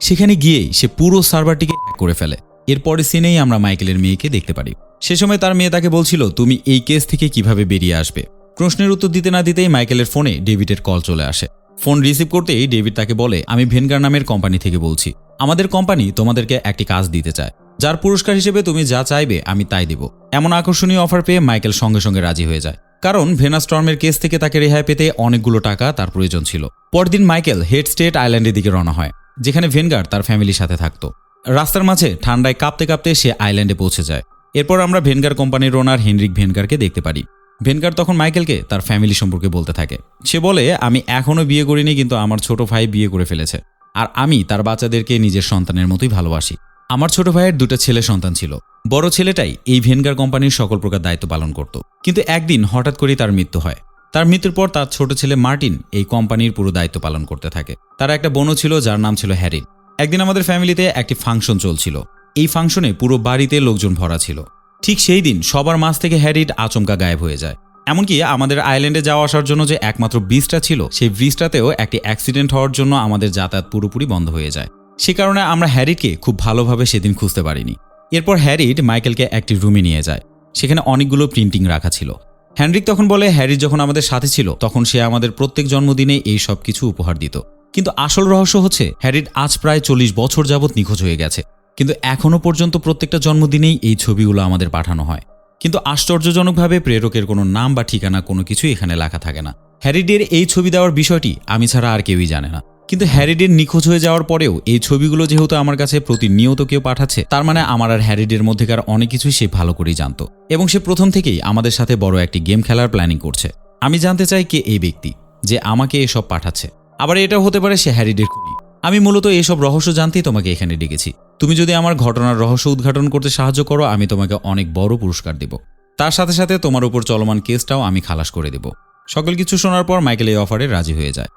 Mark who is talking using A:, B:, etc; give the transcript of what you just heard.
A: সেখানে গিয়েই সে পুরো সার্ভারটিকে হ্যাক করে ফেলে। এরপরে সিনেই আমরা মাইকেলের মেয়েকে দেখতে পারি। সে সময় তার মেয়ে তাকে বলছিল, তুমি এই কেস থেকে কীভাবে বেরিয়ে আসবে? প্রশ্নের উত্তর দিতে না দিতেই মাইকেলের ফোনে ডেভিডের কল চলে আসে। ফোন রিসিভ করতেই ডেভিড তাকে বলে, আমি ভেনগার নামের কোম্পানি থেকে বলছি। আমাদের কোম্পানি তোমাদেরকে একটি কাজ দিতে চায়। যার পুরস্কার হিসেবে তুমি যা চাইবে আমি তাই দেব। এমন আকর্ষণীয় অফার পেয়ে মাইকেল সঙ্গে সঙ্গে রাজি হয়ে যায়। কারণ ভেনা স্টর্মের কেস থেকে তাকে রেহাই পেতে অনেকগুলো টাকা তার প্রয়োজন ছিল। পরদিন মাইকেল হেড স্টেট আইল্যান্ডের দিকে রওনা হয়। যেখানে ভেনগার তার ফ্যামিলির সাথে থাকতো। রাস্তার মাঝে ঠান্ডায় কাঁপতে কাঁপতে সে আইল্যান্ডে পৌঁছে যায়। এরপর আমরা ভেনগার কোম্পানির ওনার হেনরিক ভেনগারকে দেখতে পারি। ভেনগার তখন মাইকেলকে তার ফ্যামিলি সম্পর্কে বলতে থাকে। সে বলে, আমি এখনও বিয়ে করিনি, কিন্তু আমার ছোট ভাই বিয়ে করে ফেলেছে। আর আমি তার বাচ্চাদেরকে নিজের সন্তানের মতোই ভালোবাসি। আমার ছোট ভাইয়ের দুটো ছেলে সন্তান ছিল। বড় ছেলেটাই এই ভেনগার কোম্পানির সকল প্রকার দায়িত্ব পালন করত। কিন্তু একদিন হঠাৎ করেই তার মৃত্যু হয়। তার মৃত্যুর পর তার ছোট ছেলে মার্টিন এই কোম্পানির পুরো দায়িত্ব পালন করতে থাকে। তার একটা বোনও ছিল, যার নাম ছিল হ্যারিন একদিন আমাদের ফ্যামিলিতে একটি ফাংশন চলছিল। এই ফাংশনে পুরো বাড়িতে লোকজন ভরা ছিল। ঠিক সেই দিন সবার মাঝ থেকে হ্যারিড আচমকা গায়েব হয়ে যায়। এমনকি আমাদের আইল্যান্ডে যাওয়া আসার জন্য যে একমাত্র ব্রিজটা ছিল, সেই ব্রিজটাতেও একটি অ্যাক্সিডেন্ট হওয়ার জন্য আমাদের যাতায়াত পুরোপুরি বন্ধ হয়ে যায়। সে কারণে আমরা হ্যারিডকে খুব ভালোভাবে সেদিন খুঁজতে পারিনি। এরপর হ্যারিড মাইকেলকে একটি রুমে নিয়ে যায়। সেখানে অনেকগুলো প্রিন্টিং রাখা ছিল। হ্যানরিক তখন বলে, হ্যারি যখন আমাদের সাথে ছিল, তখন সে আমাদের প্রত্যেক জন্মদিনে এই সব কিছু উপহার দিত। কিন্তু আসল রহস্য হচ্ছে হ্যারিড আজ প্রায় চল্লিশ বছর যাবৎ নিখোঁজ হয়ে গেছে। কিন্তু এখনও পর্যন্ত প্রত্যেকটা জন্মদিনেই এই ছবিগুলো আমাদের পাঠানো হয়। কিন্তু আশ্চর্যজনকভাবে প্রেরকের কোনো নাম বা ঠিকানা কোনো কিছুই এখানে লেখা থাকে না। হ্যারিডের এই ছবি দেওয়ার বিষয়টি আমি ছাড়া আর কেউই জানে না। কিন্তু হ্যারিডের নিখোঁজ হয়ে যাওয়ার পরেও এই ছবিগুলো যেহেতু আমার কাছে প্রতিনিয়ত কেউ পাঠাচ্ছে, তার মানে আমার আর হ্যারিডের মধ্যেকার অনেক কিছুই সে ভালো করেই জানতো। এবং সে প্রথম থেকেই আমাদের সাথে বড় একটি গেম খেলার প্ল্যানিং করছে। আমি জানতে চাই কে এই ব্যক্তি যে আমাকে এসব পাঠাচ্ছে। আবার এটাও হতে পারে সে হ্যারিডের খুনি। আমি মূলত এসব রহস্য জানতেই তোমাকে এখানে ডেকেছি। তুমি যদি আমার ঘটনার রহস্য উদ্ঘাটন করতে সাহায্য করো, আমি তোমাকে অনেক বড় পুরস্কার দেব। তার সাথে সাথে তোমার উপর চলমান কেসটাও আমি খালাস করে দেব। সকল কিছু শোনার পর মাইকেল এই অফারে রাজি হয়ে যায়।